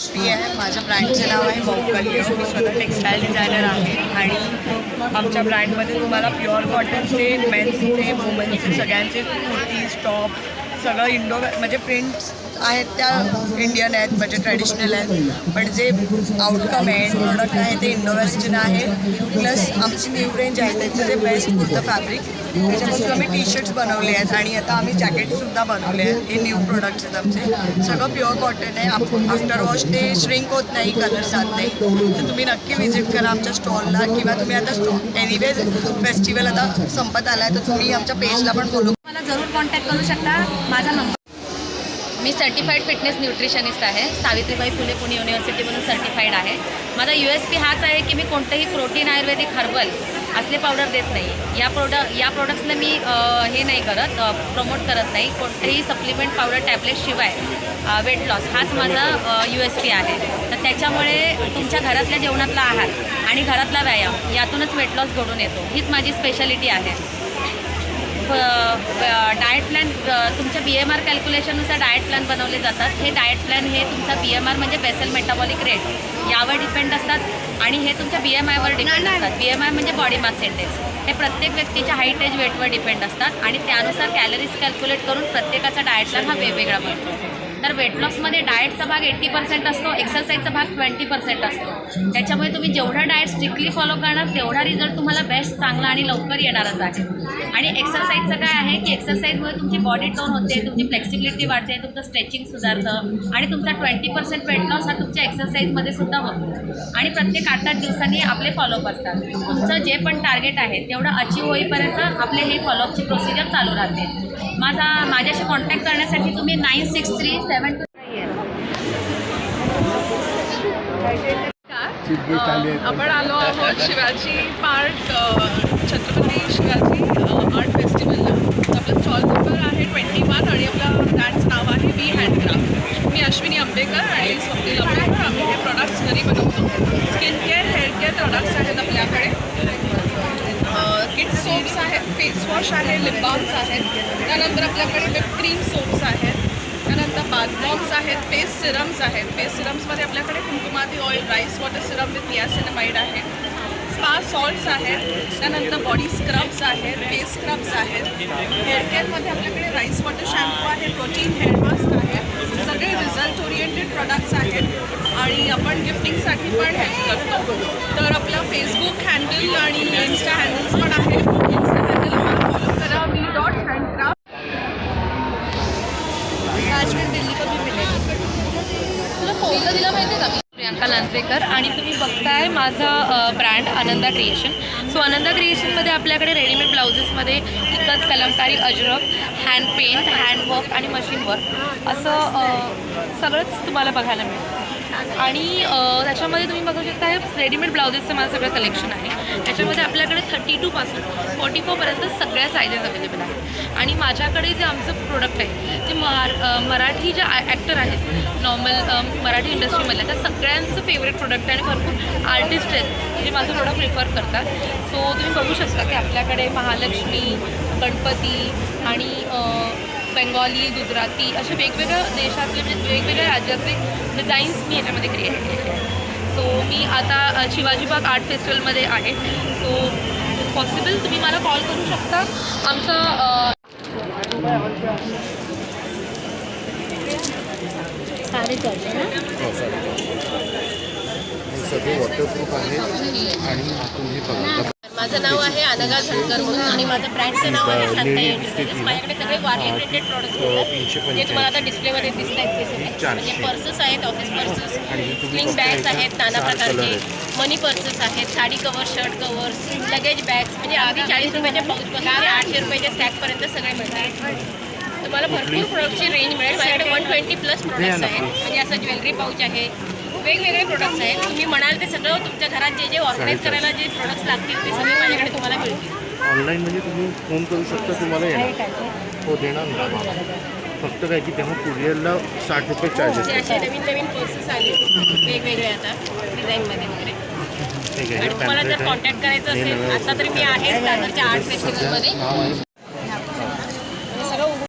श्री आहे. माझ्या ब्रँडचे नाव आहे मौकल्य मी स्वतः टेक्स्टाईल डिझायनर आहे. आणि आमच्या ब्रँडमध्ये तुम्हाला प्युअर कॉटनचे मेन्सचे वुमन्सचे सगळ्यांचे कुर्तीज टॉप सगळं इंडो म्हणजे प्रिंट्स आहेत त्या इंडियन आहेत म्हणजे ट्रॅडिशनल आहेत. पण जे आउटकम आहे प्रोडक्ट आहे ते इंडो वेस्टर्न आहे. प्लस आमची न्यू रेंज आहे त्याचं जे बेस्ट कुर्तं फॅब्रिक त्याच्यापासून आम्ही टी शर्ट्स बनवले आहेत. आणि आता आम्ही जॅकेटसुद्धा बनवले आहेत. हे न्यू प्रोडक्ट्स आहेत आमचे. सगळं प्युअर कॉटन आहे. आफ्टर वॉश ते श्रिंक होत नाही कलर जात नाही तर तुम्ही नक्की व्हिजिट करा आमच्या स्टॉलला किंवा तुम्ही आता स्टॉ एनिवेज फेस्टिवल आता संपत आला आहे तर तुम्ही आमच्या पेजला पण फॉलो मला जरूर कॉन्टॅक्ट करू शकता. माझा नंबर मी सर्टिफाईड फिटनेस न्यूट्रिशनिस्ट आहे. सावित्रीबाई फुले पुणे युनिव्हर्सिटीमधून सर्टिफाईड आहे. माझा यू एस पी हाच आहे की मी कोणतंही प्रोटीन आयुर्वेदिक हर्बल असले पावडर देत नाही. या प्रोडक्ट या प्रोडक्ट्सला मी हे नाही करत प्रमोट करत नाही. कोणतेही सप्लिमेंट पावडर टॅबलेटशिवाय वेट लॉस हाच माझा यू एस पी आहे. तर त्याच्यामुळे तुमच्या घरातल्या जेवणातला आहार आणि घरातला व्यायाम यातूनच वेट लॉस घडून येतो. हीच माझी स्पेशालिटी आहे. डाएट प्लॅन तुमच्या बी एम आर कॅल्क्युलेशननुसार डाएट प्लॅन बनवले जातात. हे डाएट प्लॅन हे तुमचा बी एम आर म्हणजे बेसल मेटाबॉलिक रेट यावर डिपेंड असतात आणि हे तुमच्या बी एम आयवर डिपेंड असतात. बी एम आय म्हणजे बॉडी मास इंडेक्स हे प्रत्येक व्यक्तीच्या हाईट एज वेटवर डिपेंड असतात आणि त्यानुसार कॅलरीज कॅल्क्युलेट करून प्रत्येकाचा डाएट प्लॅन हा वेगवेगळा बनतो. तर वेट लॉसमध्ये डाएटचा भाग एट्टी पर्सेंट असतो एक्सरसाइजचा भाग ट्वेंटी पर्सेंट असतो. त्याच्यामुळे तुम्ही जेवढा डाएट स्ट्रिक्टली फॉलो करणार तेवढा रिझल्ट तुम्हाला बेस्ट चांगला आणि लवकर येणारच आहे. आणि एक्सरसाइजचं काय आहे की एक्सरसाइजमुळे तुमची बॉडी टोन होते तुमची फ्लेक्सिबिलिटी वाढते तुमचं स्ट्रेचिंग सुधारतं आणि तुमचा ट्वेंटी पर्सेंट वेट लॉस हा तुमच्या एक्सरसाइजमध्ये सुद्धा होतो. आणि प्रत्येक आठ आठ दिवसांनी आपले फॉलोअप असतात. तुमचं जे पण टार्गेट आहे तेवढं अचीव होईपर्यंत आपले हे फॉलोअपची प्रोसिजर चालू राहते. माझा माझ्याशी कॉन्टॅक्ट करण्यासाठी तुम्ही nine six three seven two आपण आलो आहोत शिवाजी पार्क छत्रपती शिवाजी आर्ट फेस्टिवलला. आपलं स्टॉल नंबर आहे ट्वेंटी वन आणि आपला ब्रँडचं नाव आहे बी हँडक्राफ्ट मी अश्विनी आंबेकर आणि स्वप्नील आंबेकर आम्ही हे प्रॉडक्ट्स घरी बनवतो. Skin care hair care products आहेत आपल्याकडे. किट सोप्स आहेत फेस वॉश आहे लिप बाम्स आहेत. त्यानंतर आपल्याकडे विप क्रीम सोप्स आहेत. त्यानंतर बाथ बॉम्स आहेत फेस सिरम्स आहेत. फेस सिरम्समध्ये आपल्याकडे Kumkumadi oil rice water serum with niacinamide आहे. स्पा सॉल्ट्स आहेत त्यानंतर बॉडी स्क्रब्स आहेत फेस स्क्रब्स आहेत. हेअरकेअरमध्ये आपल्याकडे राईस वॉटर शॅम्पू आहे प्रोटीन हेअर मास्क आहे. सगळे रिझल्ट ओरिएंटेड प्रोडक्ट्स आहेत. आणि आपण गिफ्टिंगसाठी पण हेल्प करतो. तर आपलं फेसबुक हँडल आणि इन्स्टा हँडल्स पण आहे इन्स्टा हँडल फॉलो करा. मी डॉट हँडक्राफ्ट राजवीर दिल्ली कमी मिळेल? तुला फोनला दिला माहिती आहे का? प्रियांका लांजेकर आणि तुम्ही बघताय माझा brand Ananda creation so Ananda क्रिएशनमध्ये आपल्याकडे readymade ब्लाउजेसमध्ये ikat Kalamkari Ajrak hand paint handwork आणि मशीन वर्क असं सगळंच तुम्हाला बघायला मिळतं. आणि त्याच्यामध्ये तुम्ही बघू शकता हे रेडीमेड ब्लाउजेसचं माझं सगळं कलेक्शन आहे. त्याच्यामध्ये आपल्याकडे थर्टी टूपासून फोर्टी फोरपर्यंत सगळ्या सायझेस अवेलेबल आहेत. आणि माझ्याकडे जे आमचं प्रोडक्ट आहे ते मरार मराठी जे ॲक्टर आहेत नॉर्मल मराठी इंडस्ट्रीमधल्या त्या सगळ्यांचं फेवरेट प्रोडक्ट आहे. आणि भरपूर आर्टिस्ट आहेत जे माझं प्रोडक्ट प्रिफर करतात. सो तुम्ही बघू शकता की आपल्याकडे महालक्ष्मी गणपती आणि बेंगॉली गुजराती असे वेगवेगळ्या देशातले म्हणजे वेगवेगळ्या राज्यातले डिझाईन्स मी याच्यामध्ये क्रिएट केले आहेत. सो मी आता शिवाजी बाग आर्ट फेस्टिवलमध्ये आहे. सो पॉसिबल तुम्ही मला कॉल करू शकता. आमचं हो, सगळे वॉटरप्रूफ आहे आणि आतून हे माझं नाव आहे अनगा झणकर म्हणून आणि माझं ब्रँडचं नाव आहे शांता इंडस्ट्रीज माझ्याकडे सगळे वारी रिलेटेड प्रॉडक्ट्स मिळतात. जे तुम्हाला आता डिस्प्लेमध्ये दिसत आहेत ते सगळे. म्हणजे पर्सेस आहेत ऑफिस पर्सेस स्लिंग बॅग्स आहेत नाना प्रकारचे. मनी पर्सेस आहेत sari cover shirt cover luggage bags म्हणजे अगदी चाळीस रुपयाच्या पाऊचपासून ते आठशे रुपयाच्या स्टॅकपर्यंत सगळे मिळतात. तुम्हाला भरपूर प्रोडक्टची रेंज मिळेल. माझ्याकडे वन ट्वेंटी प्लस प्रोडक्ट्स आहेत. म्हणजे असं ज्वेलरी पाऊच आहे. वेगवेगळे प्रोडक्ट्स आहेत. तुम्ही म्हणाल ते सगळं तुमच्या घरात जे जे ऑर्गनाईज करायला जे प्रोडक्ट्स लागतील ते सगळे माझ्याकडे तुम्हाला मिळतील. ऑनलाईन म्हणजे तुम्ही फोन करू शकता तुम्हाला येणार. हो देणार ना. फक्त काय की तेव्हा कुरिअरला साठ रुपये चार्जेस जे असे नवीन नवीन पर्सेस आले वेगवेगळे आता डिझाईनमध्ये वगैरे. ठीक आहे आणि हे तुम्हाला जर. कॉन्टॅक्ट करायचं हे असेल. आता तरी मी आहे. दादरच्या आर्ट फेस्टिवलमध्ये